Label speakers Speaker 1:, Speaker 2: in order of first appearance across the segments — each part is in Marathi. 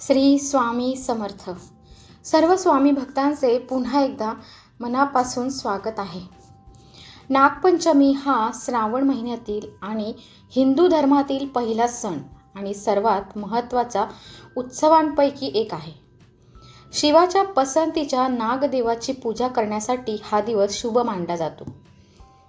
Speaker 1: श्री स्वामी समर्थ. सर्व स्वामी भक्तांचे पुन्हा एकदा मनापासून स्वागत आहे. नागपंचमी हा श्रावण महिन्यातील आणि हिंदू धर्मातील पहिला सण आणि सर्वात महत्त्वाचा उत्सवांपैकी एक आहे. शिवाच्या पसंतीच्या नागदेवाची पूजा करण्यासाठी हा दिवस शुभ मानला जातो.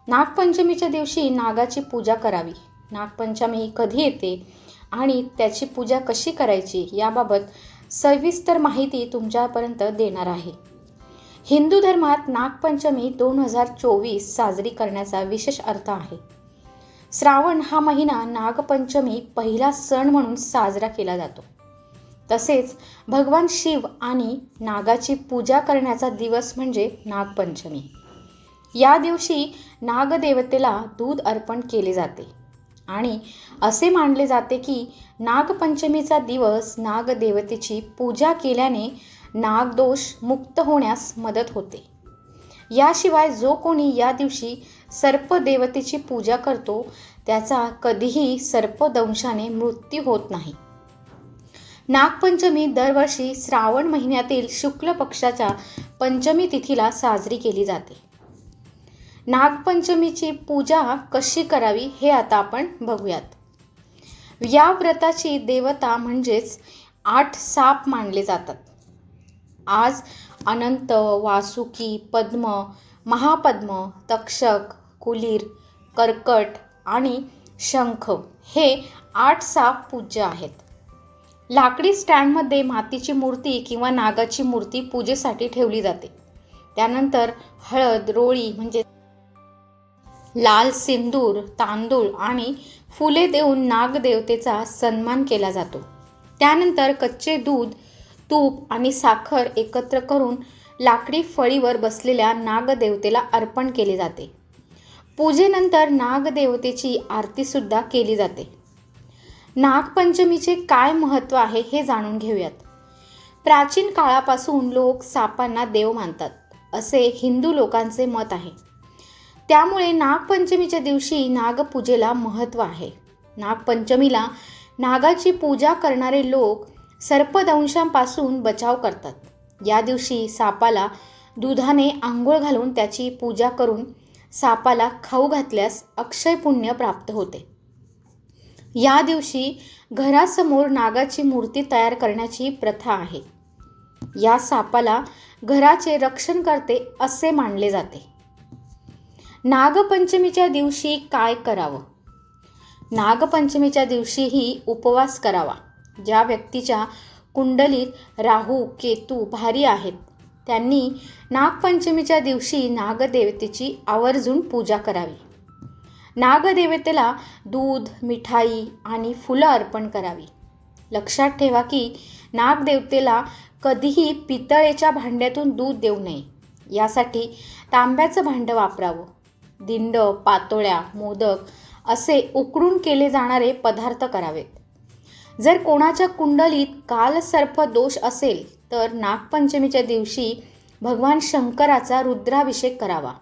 Speaker 1: नागपंचमीच्या दिवशी नागाची पूजा करावी. नागपंचमी कधी येते? आणि त्याची पूजा कशी करायची याबाबत सविस्तर माहिती तुमच्यापर्यंत देणार आहे. हिंदू धर्मात नागपंचमी दोन हजार चोवीस साजरी करण्याचा विशेष अर्थ आहे. श्रावण हा महिना नागपंचमी पहिला सण म्हणून साजरा केला जातो. तसेच भगवान शिव आणि नागाची पूजा करण्याचा दिवस म्हणजे नागपंचमी. या दिवशी नागदेवतेला दूध अर्पण केले जाते. आणि असे मानले जाते की नागपंचमीचा दिवस नागदेवतेची पूजा केल्याने नागदोष मुक्त होण्यास मदत होते. याशिवाय जो कोणी या दिवशी सर्पदेवतेची पूजा करतो त्याचा कधीही सर्पदंशाने मृत्यू होत नाही. नागपंचमी दरवर्षी श्रावण महिन्यातील शुक्ल पक्षाच्या पंचमी तिथीला साजरी केली जाते. नागपंचमीची पूजा कशी करावी हे आता आपण बघूयात. या व्रताची देवता म्हणजेच आठ साप मानले जातात. आज अनंत वासुकी पद्म महापद्म तक्षक कुलीर कर्कट आणि शंख हे आठ साप पूज्य आहेत. लाकडी स्टँडमध्ये मातीची मूर्ती किंवा नागाची मूर्ती पूजेसाठी ठेवली जाते. त्यानंतर हळद रोळी म्हणजे लाल सिंदूर तांदूळ आणि फुले देऊन नागदेवतेचा सन्मान केला जातो. त्यानंतर कच्चे दूध तूप आणि साखर एकत्र करून लाकडी फळीवर बसलेल्या नागदेवतेला अर्पण केले जाते. पूजेनंतर नागदेवतेची आरतीसुद्धा केली जाते. नागपंचमीचे काय महत्त्व आहे हे जाणून घेऊयात. प्राचीन काळापासून लोक सापांना देव मानतात असे हिंदू लोकांचे मत आहे. त्यामुळे नागपंचमीच्या दिवशी नागपूजेला महत्त्व आहे. नागपंचमीला नागाची पूजा करणारे लोक सर्पदंशांपासून बचाव करतात. या दिवशी सापाला दुधाने आंघोळ घालून त्याची पूजा करून सापाला खाऊ घातल्यास अक्षय पुण्य प्राप्त होते. या दिवशी घरासमोर नागाची मूर्ती तयार करण्याची प्रथा आहे. या सापाला घराचे रक्षण करते असे मानले जाते. नागपंचमीच्या दिवशी काय करावं? नागपंचमीच्या दिवशीही उपवास करावा. ज्या व्यक्तीच्या कुंडलीत राहू केतू भारी आहेत त्यांनी नागपंचमीच्या दिवशी नागदेवतेची आवर्जून पूजा करावी. नागदेवतेला दूध मिठाई आणि फुलं अर्पण करावी. लक्षात ठेवा की नागदेवतेला कधीही पितळेच्या भांड्यातून दूध देऊ नये. यासाठी तांब्याचं भांडं वापरावं. दिंड पातोळ्या मोदक असे उकडून केले जाणारे पदार्थ करावेत जर कोणाच्या कुंडलीत कालसर्प दोष असेल तर नागपंचमीच्या दिवशी भगवान शंकराचा रुद्राभिषेक करावा.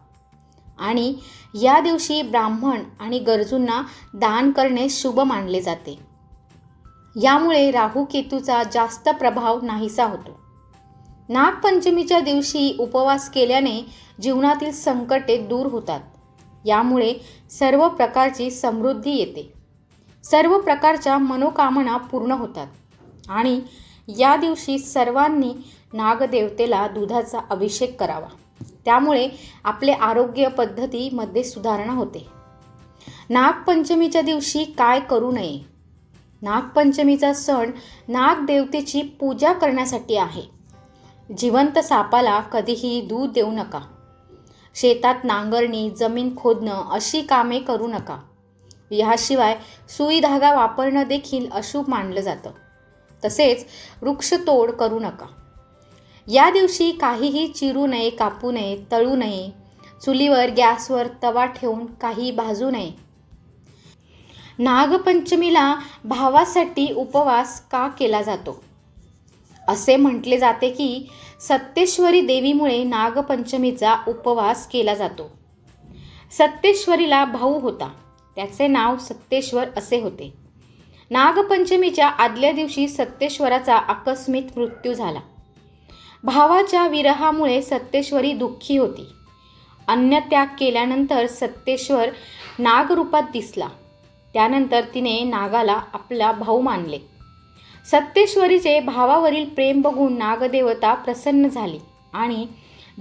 Speaker 1: आणि या दिवशी ब्राह्मण आणि गरजूंना दान करणे शुभ मानले जाते. यामुळे राहू केतूचा जास्त प्रभाव नाहीसा होतो. नागपंचमीच्या दिवशी उपवास केल्याने जीवनातील संकटे दूर होतात. यामुळे सर्व प्रकारची समृद्धी येते. सर्व प्रकारच्या मनोकामना पूर्ण होतात. आणि या दिवशी सर्वांनी नागदेवतेला दुधाचा अभिषेक करावा. त्यामुळे आपले आरोग्य पद्धतीमध्ये सुधारणा होते. नागपंचमीच्या दिवशी काय करू नये? नागपंचमीचा सण नागदेवतेची पूजा करण्यासाठी आहे. जिवंत सापाला कधीही दूध देऊ नका. शेतात नांगरणी जमीन खोदणं अशी कामे करू नका. याशिवाय सुई धागा वापरणं देखील अशुभ मानलं जातं. तसेच वृक्षतोड करू नका. या दिवशी काहीही चिरू नये कापू नये तळू नये. चुलीवर गॅसवर तवा ठेवून काही भाजू नये. नागपंचमीला भावासाठी उपवास का केला जातो? असे म्हटले जाते की सत्तेश्वरी देवीमुळे नागपंचमीचा उपवास केला जातो. सत्तेश्वरीला भाऊ होता. त्याचे नाव सत्तेश्वर असे होते. नागपंचमीच्या आदल्या दिवशी सत्तेश्वराचा आकस्मिक मृत्यू झाला. भावाच्या विरहामुळे सत्तेश्वरी दुःखी होती. अन्नत्याग केल्यानंतर सत्तेश्वर नागरूपात दिसला. त्यानंतर तिने नागाला आपला भाऊ मानले. सत्तेश्वरीचे भावावरील प्रेम बघून नागदेवता प्रसन्न झाली. आणि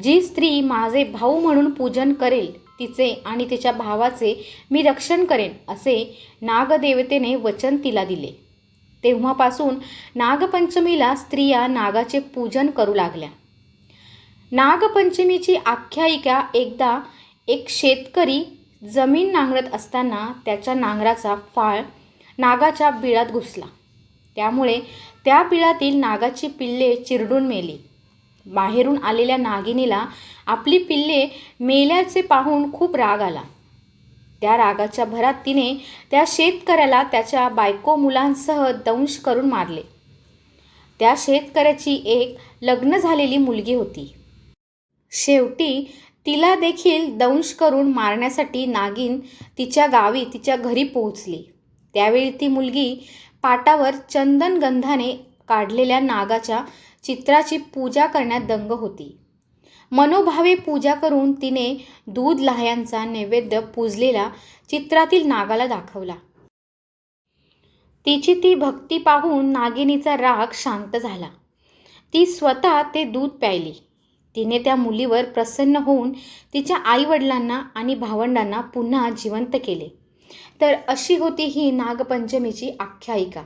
Speaker 1: जी स्त्री माझे भाऊ म्हणून पूजन करेल तिचे आणि तिच्या भावाचे मी रक्षण करेन असे नागदेवतेने वचन तिला दिले. तेव्हापासून नागपंचमीला स्त्रिया नागाचे पूजन करू लागल्या. नागपंचमीची आख्यायिका एकदा एक शेतकरी जमीन नांगरत असताना त्याच्या नांगराचा फाळ नागाच्या बिळात घुसला. त्यामुळे त्या पिळातील नागाची पिल्ले चिरडून मेली. बाहेरून आलेल्या नागिनीला आपली पिल्ले मेल्याचे पाहून खूप राग आला. त्या रागाच्या भरात तिने त्या शेतकऱ्याला त्याच्या बायको मुलांसह दंश करून मारले. त्या शेतकऱ्याची एक लग्न झालेली मुलगी होती. शेवटी तिला देखील दंश करून मारण्यासाठी नागिन तिच्या गावी तिच्या घरी पोहोचली. त्यावेळी ती मुलगी पाटावर चंदनगंधाने काढलेल्या नागाच्या चित्राची पूजा करण्यात दंग होती. मनोभावे पूजा करून तिने दूध लाह्यांचा नैवेद्य पूजलेला चित्रातील नागाला दाखवला. तिची ती भक्ती पाहून नागिनीचा राग शांत झाला. ती स्वतः ते दूध प्यायली. तिने त्या मुलीवर प्रसन्न होऊन तिच्या आईवडिलांना आणि भावंडांना पुन्हा जिवंत केले. तर अशी होती ही नागपंचमीची आख्यायिका.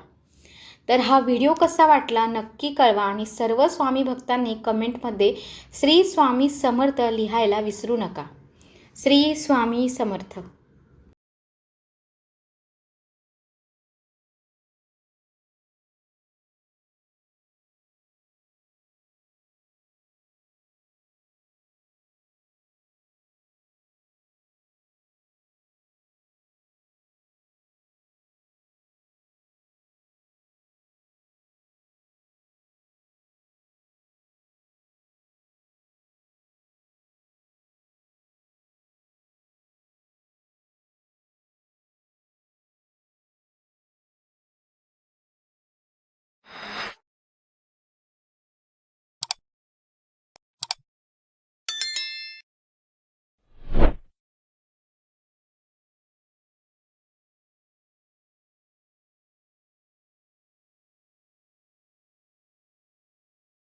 Speaker 1: तर हा व्हिडिओ कसा वाटला नक्की कळवा आणि सर्व स्वामी भक्तांनी कमेंटमध्ये श्री स्वामी समर्थ लिहायला विसरू नका. श्री स्वामी समर्थ.